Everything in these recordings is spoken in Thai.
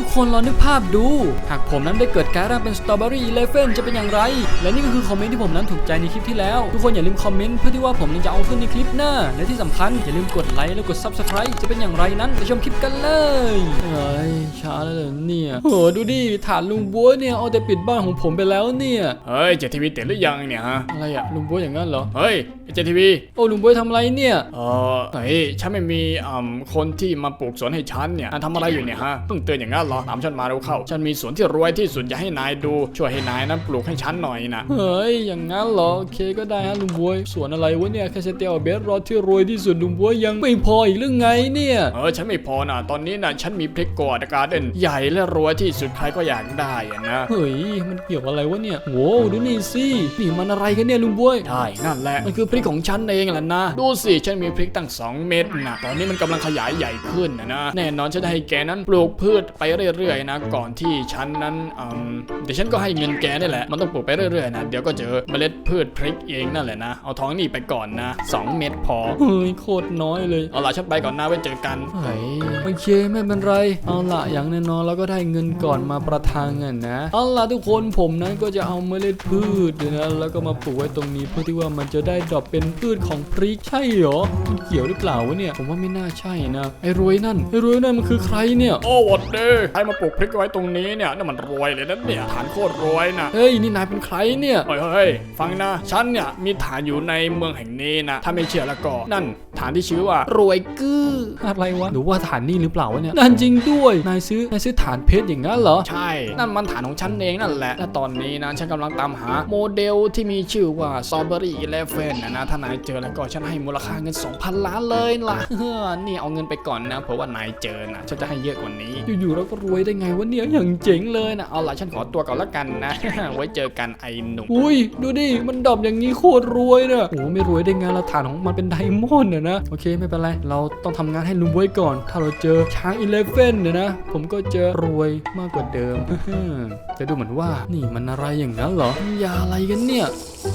ทุกคนลองนึกภาพดู หากผมนั้นได้เกิดกลายร่างเป็นสตรอเบอรี่เลเฟนจะเป็นอย่างไร และนี่ก็คือคอมเมนต์ที่ผมนั้นถูกใจในคลิปที่แล้ว ทุกคนอย่าลืมคอมเมนต์เพื่อที่ว่าผมนั้นจะเอาขึ้นในคลิปหน้า และที่สำคัญอย่าลืมกดไลค์และกด subscribe จะเป็นอย่างไรนั้นไปชมคลิปกันเลยเฮ้ยช้าแล้วเหรอเนี่ยโหดูดิฐานลุงบัวเนี่ยเอาแต่ปิดบ้านของผมไปแล้วเนี่ย เฮ้ยเจทีวีติดหรือยังเนี่ยฮะ อะไรอะลุงบัวอย่างนั้นเหรอ เฮ้ยเจทีวีโอ้ลุงบัวทำอะไรเนี่ยเออเฮ้ยฉันไม่มีอ่าคนที่มาปลูกสวนให้ฉันเนี่ยอะทำอะไรอยู่เนี่ยฮะเพิ่งเตือนอย่างนั้นเหรอตามฉันมาเร็วเข้า ฉันมีสวนที่รวยที่สุดอยากให้นายดูช่วยให้นายนั้นปลูกให้ฉันหน่อยนะเฮ้ยอย่างงั้นเหรอโอเคก็ได้ฮะลุงบวยสวนอะไรวะเนี่ยแค่สเตียลเบสรอดที่รวยที่สุดลุงบวยยังไม่พออีกเรื่องไงเนี่ยเออฉันไม่พอนะตอนนี้นะฉันมีพริกกอดการ์เด้นใหญ่และรวยที่สุดใครก็อยากได้อะนะเฮ้ยมันเกี่ยวอะไรวะเนี่ยโว้วดูนี่สินี่มันอะไรกันเนี่ยลุงบวยใช่นั่นแหละมันคือพริกของฉันเองแหละนะ ดูสิฉันมีพริกตั้ง 2 เม็ดนะตอนนี้มันกำลังขยายใหญ่ขึ้นนะนะแน่นอนฉันจะให้แกนั้นปลูกพืชไปเรื่อยๆนะก่อนที่ฉันนั้นอืมเดี๋ยวฉันก็ให้เงินแกนี่แหละมันต้องปลูกไปเรื่อยๆนะเดี๋ยวก็เจอเมล็ดพืชพริกเองนั่นแหละนะเอาท้องนี่ไปก่อนนะสองเม็ดพอเฮ้ยโคตรน้อยเลยเอาล่ะฉันไปก่อนนะไว้เจอกันเฮ้ยโอเคไม่เป็นไรเอาล่ะอย่างแน่นอนเราก็ได้เงินก่อนมาประทังอะนะเอาล่ะทุกคนผมนั้นก็จะเอาเมล็ดพืชเนี่ยนะแล้วก็มาปลูกไว้ตรงนี้เพื่อที่ว่ามันจะได้ดรอปเป็นพืชของพริกใช่เหรอมันเกี่ยวหรือเปล่าวะเนี่ยผมว่าไม่น่าใช่นะไอ้รวยนั่นไอ้รวยนั่นมันคือใครเนี่ยโอ้หวัดเด้ใครมาปลูกพริกไว้ตรงนี้เนี่ยนั่นมันรวยเลยนะเนี่ยฐานโคตรรวยนะเฮ้ยนี่นายเป็นใครเนี่ยเฮ้ยเฮ้ยฟังนะฉันเนี่ยมีฐานอยู่ในเมืองแห่งนี้นะถ้าไม่เชื่อแล้วก็นั่นฐานที่ชื่อว่ารวยกื้ออะไรวะหรือว่าฐานนี่หรือเปล่าวะเนี่ยนั่นจริงด้วยนายซื้อนายซื้อฐานเพชรอย่างนั้นเหรอใช่ นั่นมันฐานของฉันเองนั่นแหละและตอนนี้นะฉันกำลังตามหาโมเดลที่มีชื่อว่า Strawberry Eleven นะนะถ้านายเจอแล้วก็ฉันให้มูลค่าเงิน 2,000 ล้านเลยล่ะนี่เอาเงินไปก่อนนะ เพราะว่านายเจอนะฉันจะให้เยอะกว่านี้ อยู่ๆเราก็รวยได้ไงวะเนี่ยอย่างเจ๋งเลยนะเอาล่ะฉันขอตัวก่อนละกันนะ ไว้เจอกันไอ้หนุ่มอุ้ยดูดิมันดอปอย่างนี้โคตรรวยเนอะโอ้ไม่รวยได้ไงเราฐานของมันเป็นไดมอนด์อะนะโอเคไม่เป็นไรเราต้องทำงานให้ลุงไว้ก่อน ถ้าเราเจอช้างอีเลฟเว่นเนี่ยนะผมก็จะรวยมากกว่าเดิมจะดูเหมือนว่านี่มันอะไรอย่างนั้นเหรอ ยาอะไรกันเนี่ย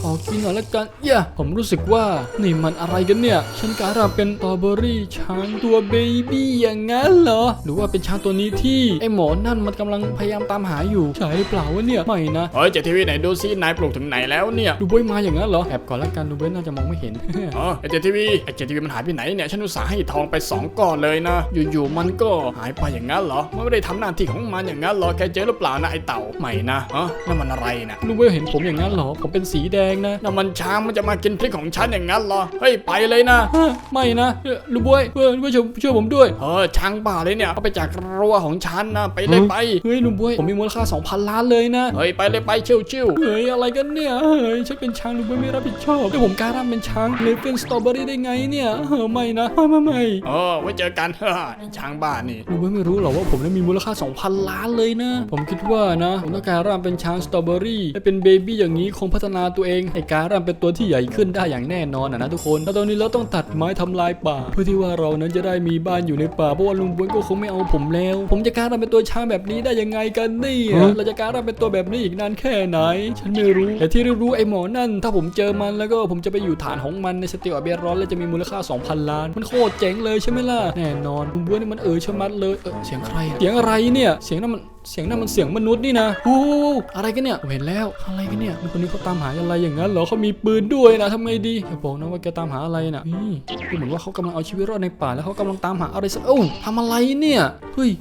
ขอกินหน่อยละกันอย่าผมรู้สึกว่านี่มันอะไรกันเนี่ย ฉันกลายร่างเป็นสตรอเบอรี่ช้างตัวเบบี้อย่างนั้นเหรอ หรือว่าเป็นช้างตัวนี้ที่ไอหมอนั่นมันกำลังพยายามตามหาอยู่ ใช่หรือเปล่าวะเนี่ยไม่นะเฮ้ยเจทีวีไหนดูซินายปลูกถึงไหนแล้วเนี่ยดูบวยมาอย่างนั้นเหรอแอบก่อนละกันดูบวยน่าจะมองไม่เห็นอ๋อไอเจทีวีไอเจทีวีมันหายไปไหนเนี่ยฉันอุตส่าห์ให้ทองไปสองก้อนเลยนะ อยู่ๆมันก็หายไปอย่างนั้นเหรอมันไม่ได้ทำหน้าที่ของมันอย่างนั้นเหรอแกเจอหรือเปล่านะไอเต่าไม่นะฮะนั่นมันอะไรนะดูบวยเห็นผมอย่างนั้นเหรอผมเป็นสีแดงนะนั่นมันช้างมันจะมากินพริกของฉันอย่างนั้นเหรอเฮ้ยไปเลยนะฮะไม่นะเอ่อลูกบวยเออลูกบวยช่วยช่วยผมด้วยเออช้างบ้าเลยเนี่ยเอาไปจากรั้วของฉันนะไปเลยไปเฮ้ยลูกบวยผมมีมูลค่า 2,000 ล้านเลยนะเฮ้ยไปเลยไปชิวชิวเฮ้ยอะไรกันเนี่ยเฮ้ยฉันเป็นช้างลูกบวยไม่รับผิดชอบแล้วผมกล้าทำเป็นช้างเลเฟนสตรอเบอรี่ได้ไงเนี่ยเออไม่นะไม่ไม่ไม่เออไว้เจอกัน ไอ้ช้างบ้านี่ลูกบวยไม่รู้หรอกว่าผมนั้นมีมูลค่า 2,000 ล้านเลยนะ ผมคิดว่านะผมต้องการร่างเป็นช้างสตรอเบอรี่และเป็นเบบี้อย่างนี้คงพัฒนาตัวเองให้การร่างเป็นตัวที่ใหญ่ขึ้นได้อย่างแน่นอนอะนะทุกคนแล้วตอนนี้เราต้องตัดไม้ทำลายป่า เพื่อที่ว่าเรานั้นจะได้มีบ้านอยู่ในป่าเพราะว่าลุงบวยก็คงไม่เอาผมแล้ว ผมจะการร่างเป็นตัวช้างแบบนี้ได้ยังไงกันเนี่ยเราจะการร่างเป็นตัวแบบนี้อีกนานแค่ไหน ฉันไม่รู้ แต่ที่รู้ๆไอ้หมอนั่น ถ้าผมเจอมันแล้วก็ผมจะไปอยู่ฐานของมันในสติลอเบียร้อนแล้วจะมีมูลค่า 2,000 ล้าน มันโคตรเจ๋งเลยใช่ไหมล่ะแน่นอนลุงบวยนี่มันเออชะมัดเลยเออเสียงใครอะเสียงอะไรเนี่ยเสียงนั้นมันเสียงนั้นมันเสียงมนุษย์นี่นะโอ้โหอะไรกันเนี่ยผมเห็นแล้วอะไรกันเนี่ยมีคนนี้เขาตามหาอะไรอย่างนั้นเหรอเขามีปืนด้วยนะทำไงดีอย่าบอกนะว่าแกตามหาอะไรนะนี่ดูเหมือนว่าเขากำลังเอาชีวิตรอดในป่าแล้วเขากำลังตามหาอะไรสักโอ้าทำอะไรเนี่ยเฮ้ย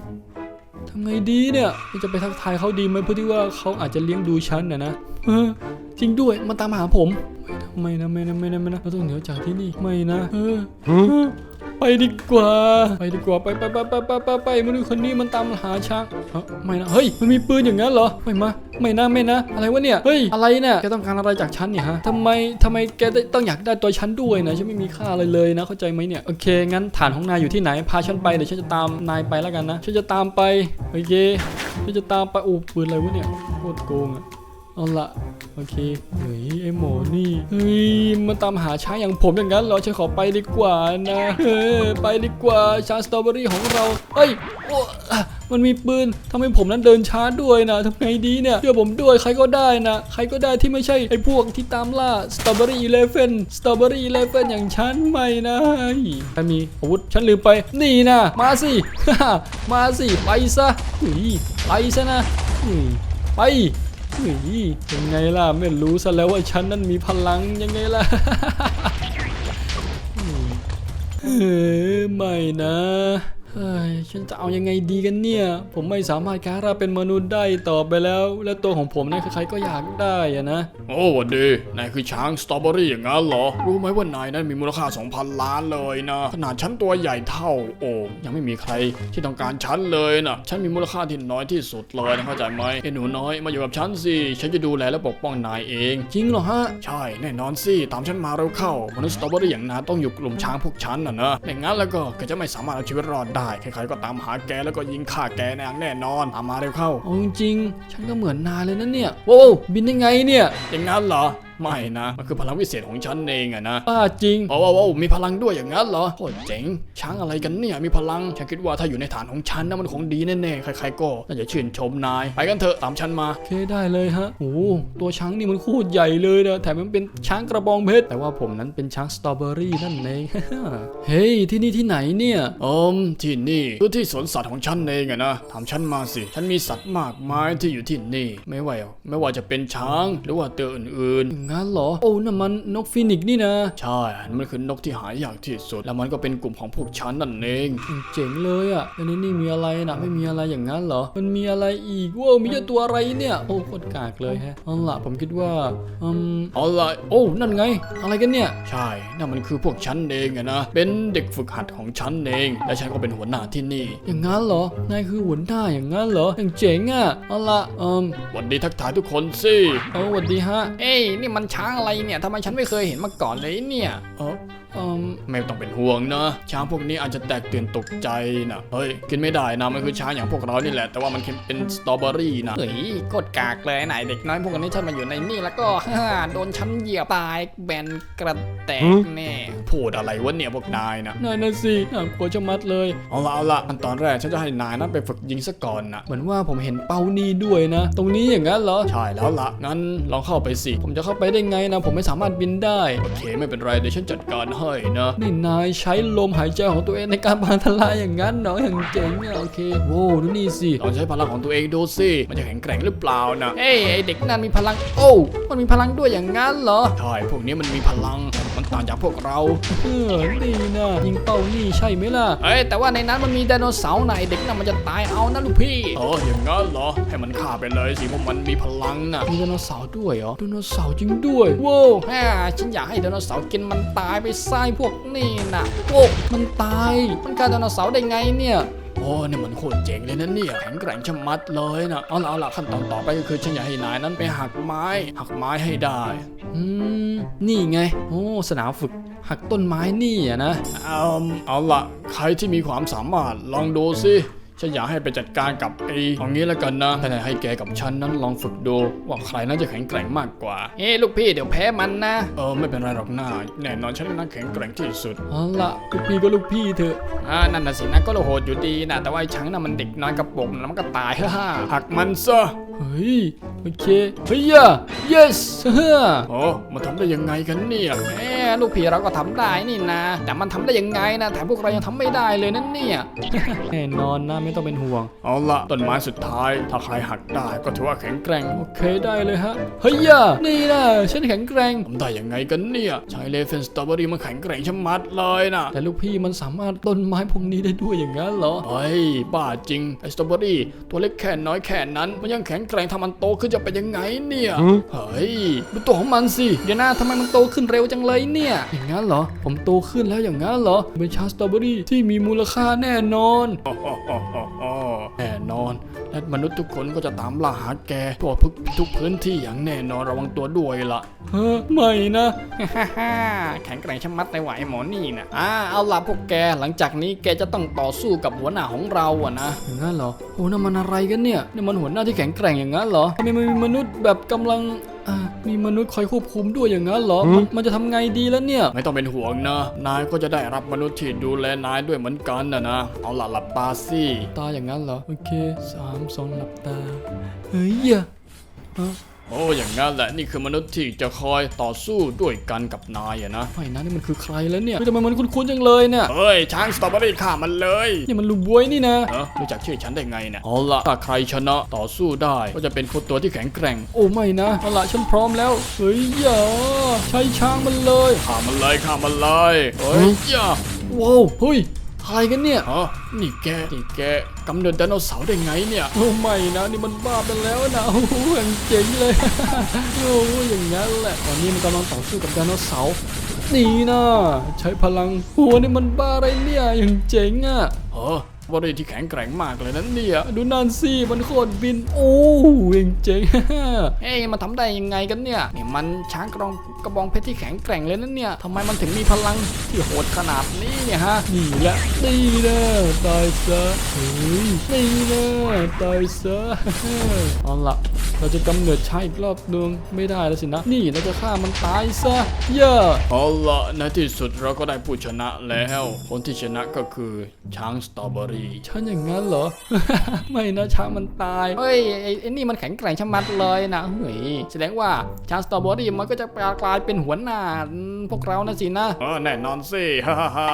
ทำไงดีเนี่ยจะไปทักทายเขาดีไหมเพื่อที่ว่าเขาอาจจะเลี้ยงดูฉันนะนะเออจริงด้วยมันตามหาผมไม่นะไม่นะไม่นะไม่นะเราต้องเหนียวจากที่นี่ไม่นะเออเออ ไปดีกว่า ไปดีกว่าไปไปไปไปไปไปไปมนุษย์คนนี้มันตามหาช้างเอ้าไม่นะเฮ้ยมันมีปืนอย่างนั้นเหรอไม่มาไม่นะไม่นะ อะไรวะเนี่ยเฮ้ยอะไรเนี่ยแกต้องการอะไรจากฉันเนี่ยฮะทำไมทำไมแกต้องอยากได้ตัวฉันด้วยนะฉันไม่มีค่าอะไรเลยนะ เข้าใจไหมเนี่ยโอเคงั้นฐานของนายอยู่ที่ไหนพาฉันไปเดี๋ยวฉันจะตามนายไปแล้วกันนะฉันจะตามไปโอเคพี่จะตามไปโอ้ปืนอะไรวะเนี่ยโคตรโกงอะ เอาละโอเคเฮ้ยไอหมอนี่เฮ้ยมันตามหาช้างอย่างผมอย่างนั้นเหรอฉันขอไปดีกว่านะเออไปดีกว่าช้างสตรอเบอรี่ของเราเฮ้ยโอ้อะมันมีปืนทำให้ผมนั้นเดินช้าด้วยนะทำไงดีเนี่ยเชื่อผมด้วยใครก็ได้นะ ใครก็ได้ที่ไม่ใช่ไอ้พวกที่ตามล่าสตรอเบอรี่เลฟเฟนสตรอเบอรี่เลฟเฟนอย่างฉันไม่นะฉันมีอาวุธฉันลืมไป นี่นะมาสิมาสิไปซะไปซะนะไป เฮ้ยยังไงล่ะไม่รู้ซะแล้วว่าฉันนั้นมีพลังยังไงล่ะเออไม่นะ เฮ้ยฉันจะเอายังไงดีกันเนี่ย ผมไม่สามารถการาเป็นมนุษย์ได้ต่อไปแล้ว และตัวของผมนั้นใครๆก็อยากได้อะนะ โอ้หวันดีนายคือช้างสตรอเบอรี่อย่างนั้นเหรอ รู้ไหมว่านายนั้นมีมูลค่า 2,000 ล้านเลยนะ ขนาดฉันตัวใหญ่เท่าโอ่งยังไม่มีใครที่ต้องการฉันเลยนะฉันมีมูลค่าที่น้อยที่สุดเลยนะเข้าใจไหมไอ้หนูน้อยมาอยู่กับฉันสิฉันจะดูแลและปกป้องนายเอง จริงเหรอฮะใช่แน่นอนสิตามฉันมาเร็วเข้ามนุษย์สตรอเบอรี่อย่างนายต้องอยู่กลุ่มช้างพวกฉันน่ะนะไม่งั้นแล้วก็แกจะไม่สามารถเอาชีวิตรอดได้ใครๆก็ตามหาแกแล้วก็ยิงฆ่าแกแน่แน่นอนตามมาเร็วเข้าเอาจริงๆฉันก็เหมือนนายเลยนะเนี่ยโว้วบินได้ไงเนี่ยอย่างนั้นเหรอ ไม่นะ มันคือพลังวิเศษของฉันเองอะนะป้าจริงโอ้โหโอ้โหมีพลังด้วยอย่างนั้นเหรอโคตรเจ๋ง ช้างอะไรกันเนี่ย มีพลัง ฉันคิดว่าถ้าอยู่ในฐานของฉันนะมันคงดีแน่ๆ ใครๆก็น่าจะชื่นชมนาย ไปกันเถอะตามฉันมาโอเคได้เลยฮะโอ้โหตัวช้างนี่มันโคตรใหญ่เลยนะ แถมมันเป็นช้างกระบองเพชร แต่ว่าผมนั้นเป็นช้างสตรอเบอรี่นั่นเอง เฮ้ย ที่นี่ที่ไหนเนี่ยอืมที่นี่คือที่สวนสัตว์ของฉันเองอะนะถามฉันมาสิ ฉันมีสัตว์มากมายที่อยู่ที่นี่ ไม่ว่าไม่ว่าจะเป็นช้างหรือว่าตัวอื่นอย่างนั้นเหรอ โอ้นั่นมันนกฟินิกซ์นี่นะๆใช่ มันคือนกที่หายากที่สุด แล้วมันก็เป็นกลุ่มของพวกฉันนั่นเอง เจ๋งเลยอะแล้วในนี่มีอะไรนะไม่มีอะไรอย่างนั้นเหรอ มันมีอะไรอีกว้าวมีเจ้าตัวอะไรเนี่ย โอ้โคตรกากเลยฮะเอาล่ะผมคิดว่าอืมเอาละโอ้นั่นไง อะไรกันเนี่ย ใช่นั่นมันคือพวกฉันเองอะนะ เป็นเด็กฝึกหัดของฉันเอง และฉันก็เป็นหัวหน้าที่นี่ อย่างนั้นเหรอนายคือหัวหน้าอย่างนั้นเหรออย่างเจ๋งอะเอาล่ะอืมหวันดีทักทายทุกคนสิเอาสวัสดีฮะ เอ้ยนี่มันช้างอะไรเนี่ยทำไมฉันไม่เคยเห็นมาก่อนเลยเนี่ยเอออืมไม่ต้องเป็นห่วงนะ ช้างพวกนี้อาจจะแตกตื่นตกใจนะเฮ้ยกินไม่ได้นะมันคือช้างอย่างพวกเรานี่แหละ แต่ว่ามันเป็นสตรอเบอรี่นะเฮ้ยโคตรกากเลยไหนเด็กน้อยพวกนี้ฉันมาอยู่ในนี่แล้วก็ฮ่าโดนฉันเหยียบตายแบนกระแตกแน่พูดอะไรวะเนี่ยพวกนายนะนายนะสิน่ากลัวจะมัดเลยเอาละเอาละอันตอนแรกฉันจะให้นายนั้นไปฝึกยิงซะก่อนนะเหมือนว่าผมเห็นเป้านี่ด้วยนะ ตรงนี้อย่างนั้นเหรอใช่แล้วละงั้นลองเข้าไปสิผมจะเข้าไปได้ไงนะผมไม่สามารถบินได้โอเคไม่เป็นไรเดี๋ยวฉันจัดการให้นะนี่นายใช้ลมหายใจของตัวเองในการพังทลายอย่างนั้นเนาะอย่างเจ๋งเนาะโอเคโว้ดูนี่สิลองใช้พลังของตัวเองดูสิมันจะแข็งแกร่งหรือเปล่านะเอ้ยไอเด็กนั่นมีพลัง โอ้มันมีพลังด้วยอย่างนั้นเหรอใช่พวกนี้มันมีพลัง มันต่างจากพวกเรา เออนี่นะยิงเป้านี่ใช่ไหมล่ะ เอ้ยแต่ว่าในนั้นมันมีไดโนเสาร์ไหนะไอ้เด็กนั่นมันจะตายเอานะลูกพี่เอออย่างงั้นเหรอ ให้มันฆ่าไปเลยสิเพราะมันมีพลังนะมีไดโนเสาร์ด้วยเหรอไดโนเสาร์จริงด้วยโว้วฮ่าฉันอยากให้ไดโนเสาร์กินมันตายไปไส้พวกนี่นะโว้มันตายมันกลายไดโนเสาร์ได้ไงเนี่ย โอ้เนี่ยมันโคตรเจ๋งเลยนะเนี่ยแข็งแกร่งชะมัดเลยนะเอาละเอาละขั้นตอนต่อไปก็คือฉันอยากให้นายนั้นไปหักไม้ หักไม้ให้ได้อืมนี่ไง โอ้สนามฝึกหักต้นไม้นี่อะนะเอาเอาละใครที่มีความสามารถลองดูสิ ฉันอยากให้ไปจัดการกับไอ้เอางี้แล้วกันนะแต่ให้แกกับฉันนั้นลองฝึกดูว่าใครน่าจะแข็งแกร่งมากกว่า เฮ้ยลูกพี่เดี๋ยวแพ้มันนะ เออไม่เป็นไรหรอกหน้าแน่นอนฉันน่าแข็งแกร่งที่สุดเอาละลูกพี่ก็ลูกพี่เถอะ อ่านั่นน่ะสินะก็โหดอยู่ดีนะแต่ว่าไอ้ช้างน่ะมันเด็กน้อยกระโปรงแล้วมันก็ตายฮ่าหักมันซะ เฮ้ย โอเค เฮ้ยอะ yes เฮ้อโอ้มาทำได้ยังไงกันเนี่ยแหมลูกพี่เราก็ทำได้นี่นะ แต่มันทำได้ยังไงนะแถมพวกเรายังทำไม่ได้เลยนั่นเนี่ยแน่นอนนะไม่ต้องเป็นห่วง เอาละต้นไม้สุดท้าย ถ้าใครหักได้ก็ถือว่าแข็งแกร่ง โอเคได้เลยฮะ เฮ้ยอะนี่นะฉันแข็งแกร่งทำได้ยังไงกันเนี่ยใช้เลเฟนสตรอเบอรี่มันแข็งแกร่งชะมัดเลยนะแต่ลูกพี่มันสามารถต้นไม้พวกนี้ได้ด้วยอย่างนั้นเหรอเฮ้ยบ้าจริงไอ้สตรอเบอรี่ตัวเล็กแค่น้อยแค่นั้นมันยังแข็งแกร่งถ้ามันโตขึ้นจะเป็นยังไงเนี่ยเฮ้ยดูตัวของมันสิเดี๋ยวนะทำไมมันโตขึ้นเร็วจังเลยเนี่ย อย่างนั้นเหรอ ผมโตขึ้นแล้วอย่างนั้นเหรอเป็นชาสตรอเบอรี่ที่มีมูลค่าแน่นอนอ๋ออ๋ออ๋ออ๋อแน่นอนและมนุษย์ทุกคนก็จะตามล่าหาแกทั่วทุกทุกพื้นที่อย่างแน่นอนระวังตัวด้วยละเฮ้อไม่นะฮ่าฮ่าแข็งแกร่งชะมัดในไหวหมอนี่นะอ่าเอาล่ะพวกแกหลังจากนี้แกจะต้องต่อสู้กับหัวหน้าของเราอะนะอย่างนั้นเหรอโอ้นั่นมันอะไรกันเนี่ยนี่มันหัวหน้าที่แข็งแกร่งอย่างนั้นเหรอทำไมมันมีมนุษย์แบบกำลังอะมีมนุษย์คอยควบคุมด้วยอย่างนั้นเหรอ มันมันจะทำไงดีแล้วเนี่ย ไม่ต้องเป็นห่วงนะ นายก็จะได้รับมนุษย์ที่ดูแลนายด้วยเหมือนกันนะนะ เอาละหลับตาสิตาอย่างนั้นเหรอ โอเคสามสองหลับตา เฮ้ยอย่าฮะ โอ้อย่างนั้นแหละนี่คือมนุษย์ที่จะคอยต่อสู้ด้วยกันกับนายอะนะไม่นะนี่มันคือใครแล้วเนี่ยเฮ้ยทำไมมันคุ้นๆจังเลยเนี่ยเฮ้ยช้างสตรอเบอรี่ฆ่ามันเลยนี่มันลุงบวยนี่นะเออรู้จักชื่อฉันได้ไงเนี่ยเอาละถ้าใครชนะต่อสู้ได้ก็จะเป็นคนตัวที่แข็งแกร่ง โอ้ไม่นะเอาละฉันพร้อมแล้วเฮ้ยอย่าใช้ช้างมันเลยฆ่ามันเลยฆ่ามันเลยเฮ้ยอย่าว้าวเฮ้ย อะไรกันเนี่ยอ๋อนี่แก นี่แกกำเนิดไดโนเสาร์ได้ไงเนี่ย โอ้ไม่นะ นี่มันบ้าไปแล้วนะโอ้โหอย่างเจ๋งเลย โอ้อย่างนั้นแหละ ตอนนี้มันกำลังต่อสู้กับไดโนเสาร์นี่นะใช้พลังโอ้นี่มันบ้าอะไรเนี่ยอย่างเจ๋งอะเออ บริที่แข็งแกร่งมากเลยนั้นเนี่ยดูนั่นสิมันโคตรบินโอ้อย่างเจ๋งเฮ้ยมันทำได้ยังไงกันเนี่ยนี่มันช้างกระองกระบองเพชรที่แข็งแกร่งเลยนั่นเนี่ยทำไมมันถึงมีพลังที่โหดขนาดนี้เนี่ยฮะนี่แหละนี่นะตายซะเฮ้ยนี่นะตายซะเอาละเราจะกำเนิดช้างอีกรอบนึงไม่ได้แล้วสินะ นี่เราจะฆ่ามันตายซะเย่าเอาละในที่สุดเราก็ได้ผู้ชนะแล้ว คนที่ชนะก็คือช้างสตรอเบอรี่ฉันอย่างนั้นเหรอ ไม่นะช้างมันตาย เฮ้ยไอ้ไอ้นี่มันแข็งแกร่งชะมัดเลยนะเฮ้ยแสดงว่าช้างสตรอเบอรี่มันก็จะกลายเป็นหัวหน้าพวกเรานะสินะ เออแน่นอนสิฮ่าฮ่าฮ่า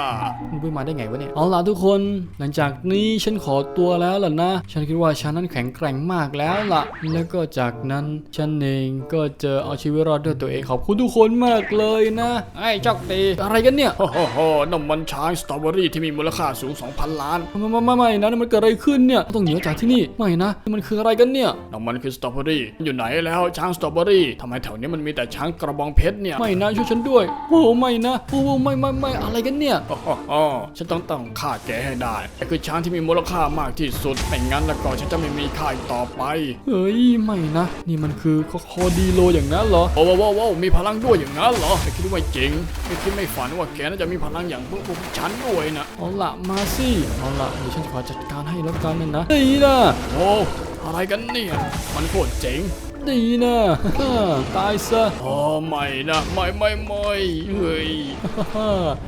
มันไปมาได้ไงวะเนี่ย เอาล่ะทุกคน หลังจากนี้ฉันขอตัวแล้วล่ะนะ ฉันคิดว่าฉันนั้นแข็งแกร่งมากแล้วล่ะ แล้วก็จากนั้นฉันเองก็จะเอาชีวิตรอดด้วยตัวเองขอบคุณทุกคนมากเลยนะไอ้จอกตีอะไรกันเนี่ยโอ้โหน้ำมันช้างสตรอเบอรี่ที่มีมูลค่าสูง 2,000 ล้านไม่ไม่ไม่ไม่นะนี่มันเกิดอะไรขึ้นเนี่ยต้องหนีออกจากที่นี่ไม่นะนี่มันคืออะไรกันเนี่ยน้ำมันคือสตรอเบอรี่อยู่ไหนแล้วช้างสตรอเบอรี่ทำไมแถวนี้มันมีแต่ช้างกระบองเพชรเนี่ยไม่นะช่วยฉันด้วยโอ้ไม่นะโอ้ไม่ไม่ไม่อะไรกันเนี่ยโอ้โหโอ้ฉันต้องต้องฆ่าแกให้ได้แกคือช้างที่มีมูลค่ามากที่สุดไม่งั้นแล้วก็ฉันจะไม่มีค่าอีกต่อไปเฮ้ยไม่นะ นี่มันคือคอคอดีโลอย่างนั้นเหรอโอ้โหโอ้โหมีพลังด้วยอย่างนั้นเหรอไม่คิดว่าจริงไม่คิดไม่ฝันว่าแกน่าจะมีพลังอย่างพวกพวกฉันด้วยนะเอาละมาสิเอาละเดี๋ยวฉันจะขอจัดการให้แล้วกันนะนะนี่นะโอ้อะไรกันเนี่ย มันโคตรเจ๋ง ดีนะ ตายซะโอ้ไม่นะไม่ไม่ไม่เฮ้ย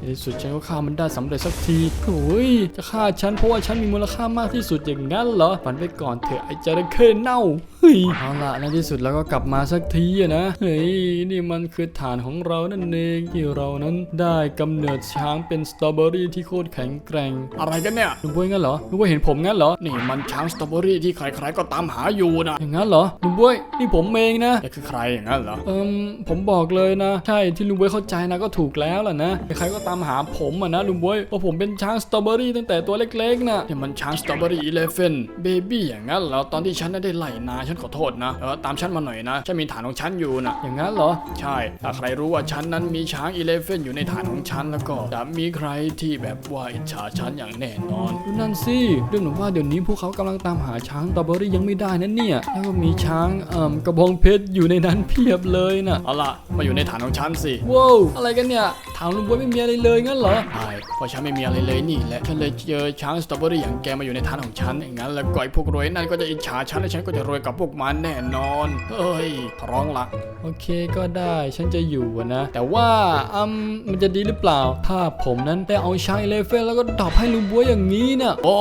ในที่สุดฉันก็ฆ่ามันได้สำเร็จสักทีโอ้ยจะฆ่าฉันเพราะว่าฉันมีมูลค่ามากที่สุดอย่างนั้นเหรอฝันไปก่อนเถอะไอ้จระเข้เน่าเฮ้ยเอาละในที่สุดเราก็กลับมาสักทีอะนะเฮ้ยนี่มันคือฐานของเรานั่นเองที่เรานั้นได้กำเนิดช้างเป็นสตรอเบอรี่ที่โคตรแข็งแกร่ง อะไรกันเนี่ยลุงบวยงั้นเหรอลุงบวยเห็นผมงั้นเหรอนี่มันช้างสตรอเบอรี่ที่ใครๆก็ตามหาอยู่นะอย่างนั้นเหรอลุงบวยนี่ผมเองนะแกคือใครอย่างนั้นเหรอเอิมผมบอกเลยนะ ใช่ที่ลุงบวยเข้าใจนะก็ถูกแล้วล่ะนะใครๆก็ตามหาผมอะนะลุงบวยเพราะผมเป็นช้างสตรอเบอรี่ตั้งแต่ตัวเล็กๆนะนี่มันช้างสตรอเบอรี่อีเลฟเฟนเบบี้อย่างนั้นเหรอตอนที่ฉันได้ไล่นาฉันขอโทษนะเออตามฉันมาหน่อยนะฉันมีฐานของฉันอยู่นะอย่างนั้นเหรอ ใช่ถ้าใครรู้ว่าฉันนั้นมีช้างอีเลฟเฟนอยู่ในฐานของฉันแล้วก็จะมีใครที่แบบว่าอิจฉาฉันอย่างแน่นอนดูนั่นสิเรื่องหนูว่าเดี๋ยวนี้พวกเขากำลังตามหาช้างสตรอเบอรี่ยังไม่ได้นั่นเนี่ยแล้วก็มีช้างเอ่มกระบองเพชรอยู่ในนั้นเพียบเลยนะเอาล่ะมาอยู่ในฐานของฉันสิว้าวอะไรกันเนี่ยถามลุงบวยไม่มีอะไรเลยงั้นเหรอใช่เพราะฉันไม่มีอะไรเลยนี่แหละฉันเลยเจอช้างสตรอเบอรี่อย่างแกมาอยู่ในฐานของฉันอย่างนั้น แล้วก็ไอ้พวกรวยนั่นก็จะอิจฉาฉันและฉันก็จะรวยกับพวกมันแน่นอนเฮ้ยขอร้องละโอเคก็ได้ฉันจะอยู่อะนะ แต่ว่าอืมมันจะดีหรือเปล่า ถ้าผมนั้นได้เอาช้างเลเฟนแล้วก็ดรอปให้ลุงบวยอย่างนี้เนี่ยโอ้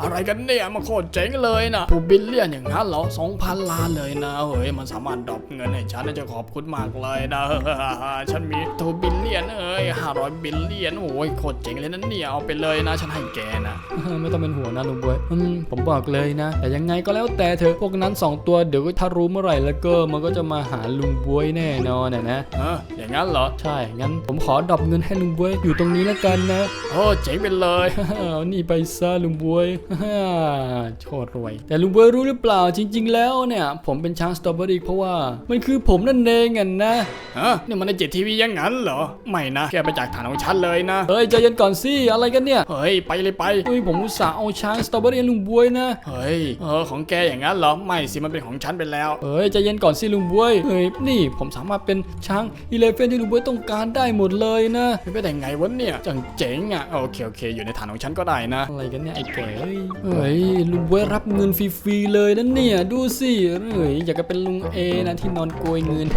อะไรกันเนี่ยมันโคตรเจ๋งเลยนะผู้บิลเลียนอย่างนั้นเหรอสองพันล้านเลยนะเฮ้ยมันสามารถดรอปเงินให้ฉันน่าจะขอบคุณมากเลยนะฉันมีทูบิลเลียนเอ้ยห้าร้อยบิลเลียนโอ้ยโคตรเจ๋งเลยนะเนี่ยเอาไปเลยนะฉันให้แกนะไม่ต้องเป็นห่วงนะลุงบวยอืมผมบอกเลยนะ แต่ยังไงก็แล้วแต่เถอะพวกนั้นสองตัวเดี๋ยวถ้ารู้เมื่อไหร่แล้วก็มันก็จะมาหาลุงบวยแน่นอนนะนะเอออย่างนั้นเหรอใช่งั้นผมขอดรอปเงินให้ลุงบวยอยู่ตรงนี้แล้วกันนะโอ้เจ๋งไปเลยเอานี่ไปซะลุงบวยโคตรรวย แต่ลุงบวยรู้หรือเปล่าจริง ๆ แล้วเนี่ย ผมเป็นช้างสตรอเบอรี่เพราะว่ามันคือผมนั่นเองอะนะฮะนี่มันในเจ็ดทีวีอยังงั้นเหรอ ไม่นะ แกไปจากฐานของฉันเลยนะ เฮ้ยใจเย็นก่อนสิอะไรกันเนี่ย เฮ้ยไปเลยไปเฮ้ยผมอุตส่าห์เอาช้างสตรอเบอรี่ให้ลุงบวยนะ เฮ้ยเออของแกอย่างนั้นเหรอ ไม่สิมันเป็นของฉันไปแล้ว เฮ้ยใจเย็นก่อนสิลุงบวย เฮ้ยนี่ผมสามารถเป็นช้างอีเลฟเฟนที่ลุงบวยต้องการได้หมดเลยนะเป็นไปได้ไงวะเนี่ยจังเจ๋งอะโอเคโอเค อยู่ในฐานของฉันก็ได้นะอะไรกันเนี่ยไอ้แก่เอ้ยเฮ้ยลุงบวยรับเงินฟรีๆเลยนะเนี่ยดูสิเฮ้ยอยากจะเป็นลุงเอนะที่นอนโกยเงิน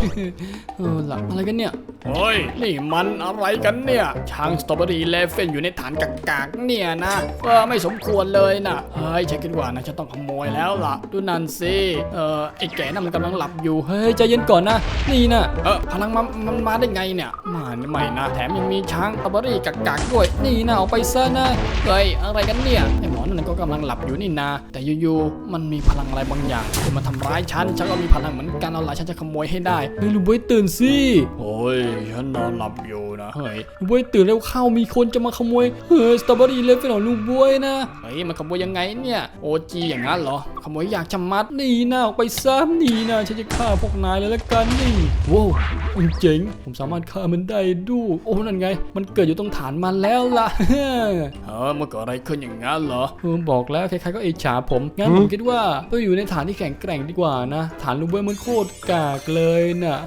เออหลับอะไรกันเนี่ย เฮ้ย นี่มันอะไรกันเนี่ย ช้างสตรอเบอรี่เลฟเฟนอยู่ในฐานกากๆเนี่ยนะเออไม่สมควรเลยนะเฮ้ยฉันคิดว่านะฉันต้องขโมยแล้วล่ะ ดูนั่นสิ เออไอ้แก่นั่นมันกำลังหลับอยู่ เฮ้ยใจเย็นก่อนนะ นี่นะเออพลังมันมันมาได้ไงเนี่ย มาไม่นะ แถมยังมีช้างสตรอเบอรี่กากๆด้วย นี่นะเอาไปซะนะ เฮ้ยอะไรกันเนี่ยไอ้หมอนั่นก็กำลังหลับอยู่นี่นา แต่อยู่ๆมันมีพลังอะไรบางอย่างที่มาทำร้ายฉันฉันก็มีพลังเหมือนกันเอาล่ะฉันจะขโมยให้ได้เฮ้ยลุงบวยตื่นสิโอ้ยฉันนอนหลับอยู่ เฮ้ยลุงบวยตื่นแล้วเข้ามีคนจะมาขโมยเฮ้ยสตรอเบอรี่เลฟเป็นของลุงบวยนะเฮ้ยมันขโมยยังไงเนี่ยโอจีอย่างนั้นเหรอ ขโมยอยากชะมัดนี่นะออกไปซะนี่นะฉันจะฆ่าพวกนายเลยละกันนี่ว้าวมันเจ๋งผมสามารถฆ่ามันได้ดูโอ้นั่นไง มันเกิดอยู่ตรงฐานมันแล้วล่ะเออมันเกิดอะไรขึ้นอย่างนั้นเหรอเออบอกแล้วใครๆก็อิจฉาผมงั้นผมคิดว่าไปอยู่ในฐานที่แข็งแกร่งดีกว่านะ ฐานลุงเบ้ยมันโคตรกากเลยน่ะ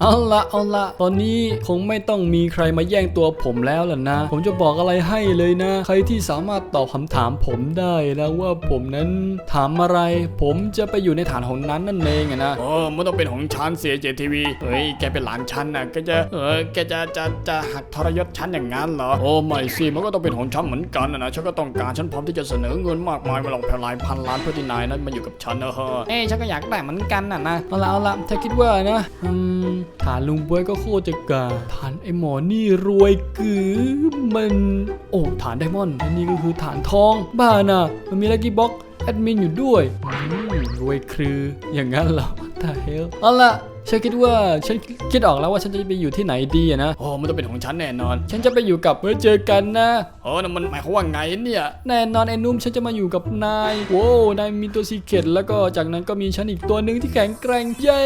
เอาละเอาละตอนนี้คงไม่ต้องมีใครมาแย่งตัวผมแล้วล่ะนะ ผมจะบอกอะไรให้เลยนะ ใครที่สามารถตอบคำถามผมได้แล้วว่าผมนั้นถามอะไร ผมจะไปอยู่ในฐานของนั้นนั่นเองอะนะเออมันต้องเป็นของฉันเสียเจทีวีเฮ้ยแกเป็นหลานฉันนะแกจะเออแกจะจะจะหักทรยศฉันอย่างนั้นเหรอโอ้ไม่สิมันก็ต้องเป็นของฉันเหมือนกันนะนะฉันก็ต้องการฉันพร้อมที่จะเสนอเงินมากมายมาลองแพลายพันล้านเพื่อที่นายนั้นมาอยู่กับฉันนะเฮ้อเอ้ยฉันก็อยากได้เหมือนกันน่ะนะเอาละเอาละถ้าคิดว่านะอืม ฐานลุงบวยก็โคตรจะกาฐานไอหมอนี่รวยกือมันโอ้ฐานไดมอนด์อันนี้ก็คือฐานทอง บ้านะ มันมีลักกี้บ็อกแอดมินอยู่ด้วยอืมรวยคืออย่างนั้นเหรอตาเฮลเอาละฉันคิดว่าฉันคิดออกแล้วว่าฉันจะไปอยู่ที่ไหนดีอะนะโอ้มันต้องเป็นของฉันแน่นอน ฉันจะไปอยู่กับไว้เจอกันนะเออนั่นมันหมายความว่าไงเนี่ยแน่นอนไอ้นุ่มฉันจะมาอยู่กับนายโว้วนายมีตัวซีเคร็ตแล้วก็จากนั้นก็มีฉันอีกตัวหนึ่งที่แข็งแกร่งเย้